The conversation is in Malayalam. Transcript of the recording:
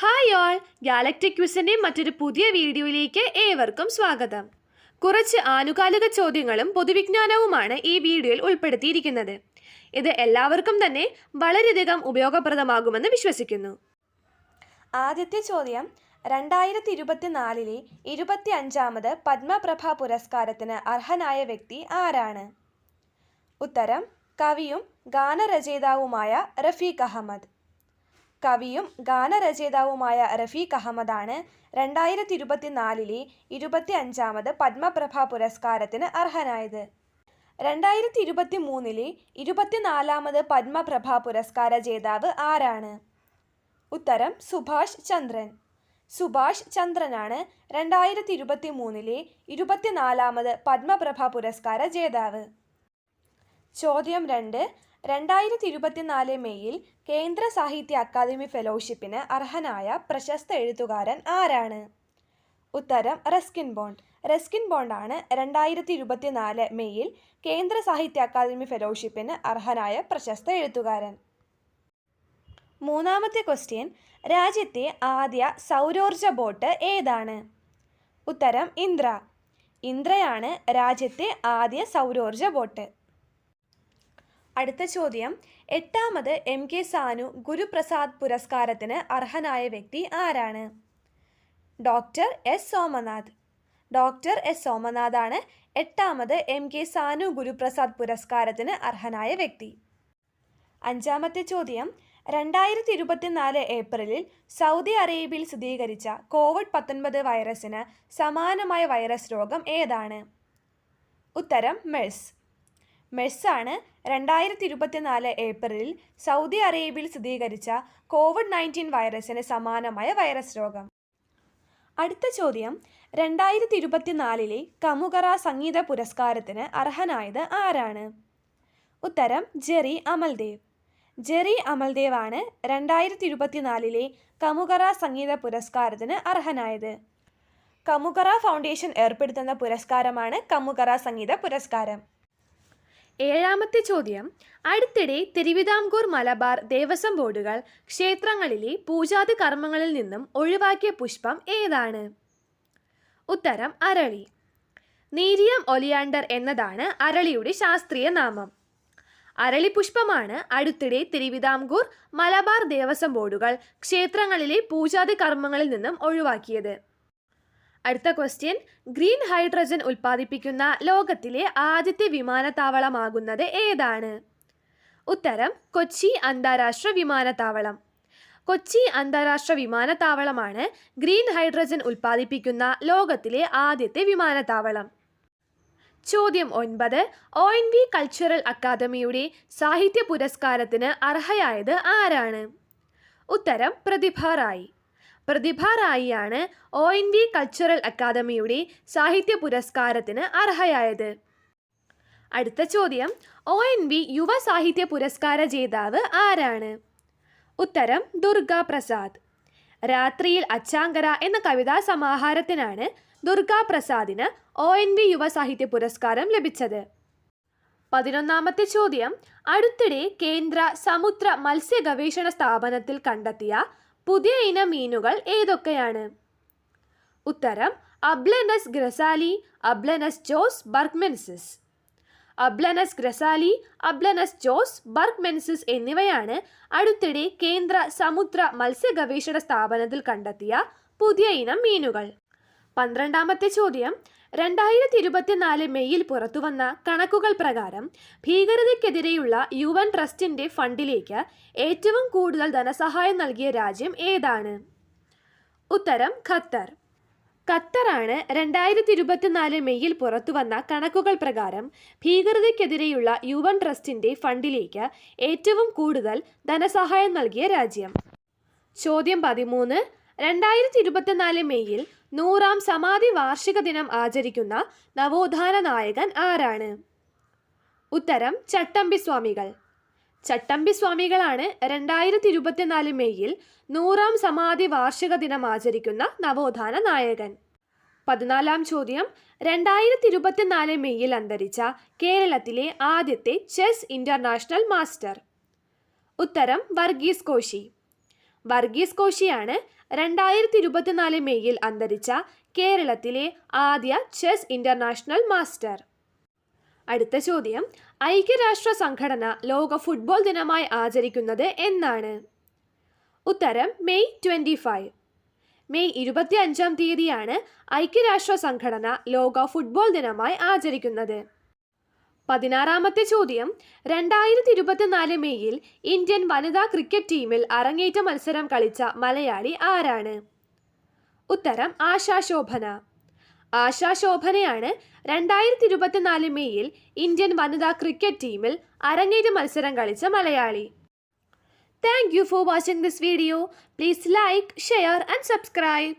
ഹായ് ഓൾ ഗാലക്റ്റിക് ക്വിസിന്റെ മറ്റൊരു പുതിയ വീഡിയോയിലേക്ക് ഏവർക്കും സ്വാഗതം. കുറച്ച് ആനുകാലിക ചോദ്യങ്ങളും പൊതുവിജ്ഞാനവുമാണ് ഈ വീഡിയോയിൽ ഉൾപ്പെടുത്തിയിരിക്കുന്നത്. ഇത് എല്ലാവർക്കും തന്നെ വളരെയധികം ഉപയോഗപ്രദമാകുമെന്ന് വിശ്വസിക്കുന്നു. ആദ്യത്തെ ചോദ്യം രണ്ടായിരത്തി ഇരുപത്തിനാലിലെ ഇരുപത്തി അഞ്ചാമത് പത്മപ്രഭ പുരസ്കാരത്തിന് അർഹനായ വ്യക്തി ആരാണ്? ഉത്തരം കവിയും ഗാനരചയിതാവുമായ റഫീഖ് അഹമ്മദ്. കവിയും ഗാനരചയിതാവുമായ റഫീഖ് അഹമ്മദാണ് രണ്ടായിരത്തി ഇരുപത്തിനാലിലെ ഇരുപത്തി അഞ്ചാമത് പത്മപ്രഭ പുരസ്കാരത്തിന് അർഹനായത്. രണ്ടായിരത്തി ഇരുപത്തി മൂന്നിലെ ഇരുപത്തിനാലാമത് പത്മപ്രഭ പുരസ്കാര ജേതാവ് ആരാണ്? ഉത്തരം സുഭാഷ് ചന്ദ്രൻ. സുഭാഷ് ചന്ദ്രനാണ് രണ്ടായിരത്തി ഇരുപത്തി മൂന്നിലെ ഇരുപത്തിനാലാമത് പത്മപ്രഭ പുരസ്കാര ജേതാവ്. ചോദ്യം രണ്ട് രണ്ടായിരത്തി ഇരുപത്തിനാല് മെയ്യിൽ കേന്ദ്ര സാഹിത്യ അക്കാദമി ഫെലോഷിപ്പിന് അർഹനായ പ്രശസ്ത എഴുത്തുകാരൻ ആരാണ്? ഉത്തരം റെസ്കിൻ ബോണ്ട്. റെസ്കിൻ ബോണ്ടാണ് രണ്ടായിരത്തി ഇരുപത്തിനാല് മെയ്യിൽ കേന്ദ്ര സാഹിത്യ അക്കാദമി ഫെലോഷിപ്പിന് അർഹനായ പ്രശസ്ത എഴുത്തുകാരൻ. മൂന്നാമത്തെ ക്വസ്റ്റ്യൻ രാജ്യത്തെ ആദ്യ സൗരോർജ ബോട്ട് ഏതാണ്? ഉത്തരം ഇന്ദ്ര. ഇന്ദ്രയാണ് രാജ്യത്തെ ആദ്യ സൗരോർജ ബോട്ട്. അടുത്ത ചോദ്യം. എട്ടാമത് എം കെ സാനു ഗുരുപ്രസാദ് പുരസ്കാരത്തിന് അർഹനായ വ്യക്തി ആരാണ്? Doctor S Somanath. Doctor S സോമനാഥാണ് എട്ടാമത് എം കെ സാനു ഗുരുപ്രസാദ് പുരസ്കാരത്തിന് അർഹനായ വ്യക്തി. അഞ്ചാമത്തെ ചോദ്യം. രണ്ടായിരത്തി ഇരുപത്തിനാല് ഏപ്രിലിൽ സൗദി അറേബ്യയിൽ സ്ഥിരീകരിച്ച കോവിഡ് പത്തൊൻപത് വൈറസിന് സമാനമായ വൈറസ് രോഗം ഏതാണ്? ഉത്തരം മെഴ്സ്. മെഴ്സാണ് രണ്ടായിരത്തി ഇരുപത്തിനാല് ഏപ്രിലിൽ സൗദി അറേബ്യയിൽ സ്ഥിരീകരിച്ച കോവിഡ് നയന്റീൻ വൈറസിന് സമാനമായ വൈറസ് രോഗം. അടുത്ത ചോദ്യം. രണ്ടായിരത്തി ഇരുപത്തിനാലിലെ കമുകറ സംഗീത പുരസ്കാരത്തിന് അർഹനായത് ആരാണ്? ഉത്തരം ജെറി അമൽദേവ്. ജെറി അമൽദേവ് ആണ് രണ്ടായിരത്തി ഇരുപത്തിനാലിലെ കമുകറ സംഗീത പുരസ്കാരത്തിന് അർഹനായത്. കമുകറ ഫൗണ്ടേഷൻ ഏർപ്പെടുത്തുന്ന പുരസ്കാരമാണ് കമുകറ സംഗീത പുരസ്കാരം. ഏഴാമത്തെ ചോദ്യം. അടുത്തിടെ തിരുവിതാംകൂർ മലബാർ ദേവസ്വം ബോർഡുകൾ ക്ഷേത്രങ്ങളിലെ പൂജാതി കർമ്മങ്ങളിൽ നിന്നും ഒഴിവാക്കിയ പുഷ്പം ഏതാണ്? ഉത്തരം അരളി. നീരിയം ഒലിയാണ്ടർ എന്നതാണ് അരളിയുടെ ശാസ്ത്രീയ നാമം. അരളി പുഷ്പമാണ് അടുത്തിടെ തിരുവിതാംകൂർ മലബാർ ദേവസ്വം ബോർഡുകൾ ക്ഷേത്രങ്ങളിലെ പൂജാതി കർമ്മങ്ങളിൽ നിന്നും ഒഴിവാക്കിയത്. അടുത്ത ക്വസ്റ്റ്യൻ ഗ്രീൻ ഹൈഡ്രജൻ ഉൽപ്പാദിപ്പിക്കുന്ന ലോകത്തിലെ ആദ്യത്തെ വിമാനത്താവളമാകുന്നത് ഏതാണ്? ഉത്തരം കൊച്ചി അന്താരാഷ്ട്ര വിമാനത്താവളം. കൊച്ചി അന്താരാഷ്ട്ര വിമാനത്താവളമാണ് ഗ്രീൻ ഹൈഡ്രജൻ ഉൽപ്പാദിപ്പിക്കുന്ന ലോകത്തിലെ ആദ്യത്തെ വിമാനത്താവളം. ചോദ്യം ഒൻപത്. ഒ എൻ വി കൾച്ചറൽ അക്കാദമിയുടെ സാഹിത്യ പുരസ്കാരത്തിന് അർഹയായത് ആരാണ്? ഉത്തരം പ്രതിഭ റായി. പ്രതിഭ റായിയാണ് ഒ എൻ വി കൾച്ചറൽ അക്കാദമിയുടെ സാഹിത്യ പുരസ്കാരത്തിന് അർഹയായത്. അടുത്ത ചോദ്യം ഒ എൻ വി യുവ സാഹിത്യ പുരസ്കാര ജേതാവ് ആരാണ്? ഉത്തരം ദുർഗ പ്രസാദ്. രാത്രിയിൽ അച്ചാങ്കര എന്ന കവിതാ സമാഹാരത്തിനാണ് ദുർഗ പ്രസാദിന് ഒ എൻ വി യുവ സാഹിത്യ പുരസ്കാരം ലഭിച്ചത്. പതിനൊന്നാമത്തെ ചോദ്യം അടുത്തിടെ കേന്ദ്ര സമുദ്ര മത്സ്യ ഗവേഷണ സ്ഥാപനത്തിൽ കണ്ടെത്തിയ പുതിയ ഇനം മീനുകൾ ഏതൊക്കെയാണ്? ഉത്തരം അബ്ലനസ് ഗ്രസാലി അബ്ലനസ് ജോസ് ബർഗ്മെൻസിസ് അബ്ലനസ് ഗ്രസാലി അബ്ലനസ് ജോസ് ബർഗ്മെൻസിസ് എന്നിവയാണ് അടുത്തിടെ കേന്ദ്ര സമുദ്ര മത്സ്യ ഗവേഷണ സ്ഥാപനത്തിൽ കണ്ടെത്തിയ പുതിയ ഇനം മീനുകൾ. പന്ത്രണ്ടാമത്തെ ചോദ്യം രണ്ടായിരത്തി ഇരുപത്തിനാല് മെയ്യിൽ പുറത്തുവന്ന കണക്കുകൾ പ്രകാരം ഭീകരതയ്ക്കെതിരെയുള്ള യു എൻ ട്രസ്റ്റിന്റെ ഫണ്ടിലേക്ക് ഏറ്റവും കൂടുതൽ ധനസഹായം നൽകിയ രാജ്യം ഏതാണ്? ഉത്തരം ഖത്തർ. ഖത്തറാണ് രണ്ടായിരത്തി ഇരുപത്തിനാല് മെയ്യിൽ പുറത്തുവന്ന കണക്കുകൾ പ്രകാരം ഭീകരതയ്ക്കെതിരെയുള്ള യു എൻ ട്രസ്റ്റിന്റെ ഫണ്ടിലേക്ക് ഏറ്റവും കൂടുതൽ ധനസഹായം നൽകിയ രാജ്യം. ചോദ്യം പതിമൂന്ന് രണ്ടായിരത്തി ഇരുപത്തിനാല് മെയ്യിൽ നൂറാം സമാധി വാർഷിക ദിനം ആചരിക്കുന്ന നവോത്ഥാന നായകൻ ആരാണ്? ഉത്തരം ചട്ടമ്പി സ്വാമികൾ. ചട്ടമ്പി സ്വാമികളാണ് രണ്ടായിരത്തി ഇരുപത്തിനാല് മെയ്യിൽ നൂറാം സമാധി വാർഷിക ദിനം ആചരിക്കുന്ന നവോത്ഥാന നായകൻ. പതിനാലാം ചോദ്യം രണ്ടായിരത്തി ഇരുപത്തിനാല് മെയ്യിൽ അന്തരിച്ച കേരളത്തിലെ ആദ്യത്തെ ചെസ് ഇന്റർനാഷണൽ മാസ്റ്റർ. ഉത്തരം വർഗീസ് കോശി. വർഗീസ് കോശിയാണ് രണ്ടായിരത്തി ഇരുപത്തിനാല് മെയ്യിൽ അന്തരിച്ച കേരളത്തിലെ ആദ്യ ചെസ് ഇന്റർനാഷണൽ മാസ്റ്റർ. അടുത്ത ചോദ്യം ഐക്യരാഷ്ട്ര സംഘടന ലോക ഫുട്ബോൾ ദിനമായി ആചരിക്കുന്നത് എന്നാണ്. ഉത്തരം മെയ് ട്വന്റി ഫൈവ്. മെയ് ഇരുപത്തി അഞ്ചാം തീയതിയാണ് ഐക്യരാഷ്ട്ര സംഘടന ലോക ഫുട്ബോൾ ദിനമായി ആചരിക്കുന്നത്. പതിനാറാമത്തെ ചോദ്യം. രണ്ടായിരത്തി ഇരുപത്തിനാല് മെയ്യിൽ ഇന്ത്യൻ വനിതാ ക്രിക്കറ്റ് ടീമിൽ അരങ്ങേറ്റ മത്സരം കളിച്ച മലയാളി ആരാണ്? ഉത്തരം ആശാ ശോഭന. ആശാ ശോഭനയാണ് രണ്ടായിരത്തി ഇരുപത്തിനാല് മെയ്യിൽ ഇന്ത്യൻ വനിതാ ക്രിക്കറ്റ് ടീമിൽ അരങ്ങേറ്റ മത്സരം കളിച്ച Malayali. Thank you for watching this video please like share and subscribe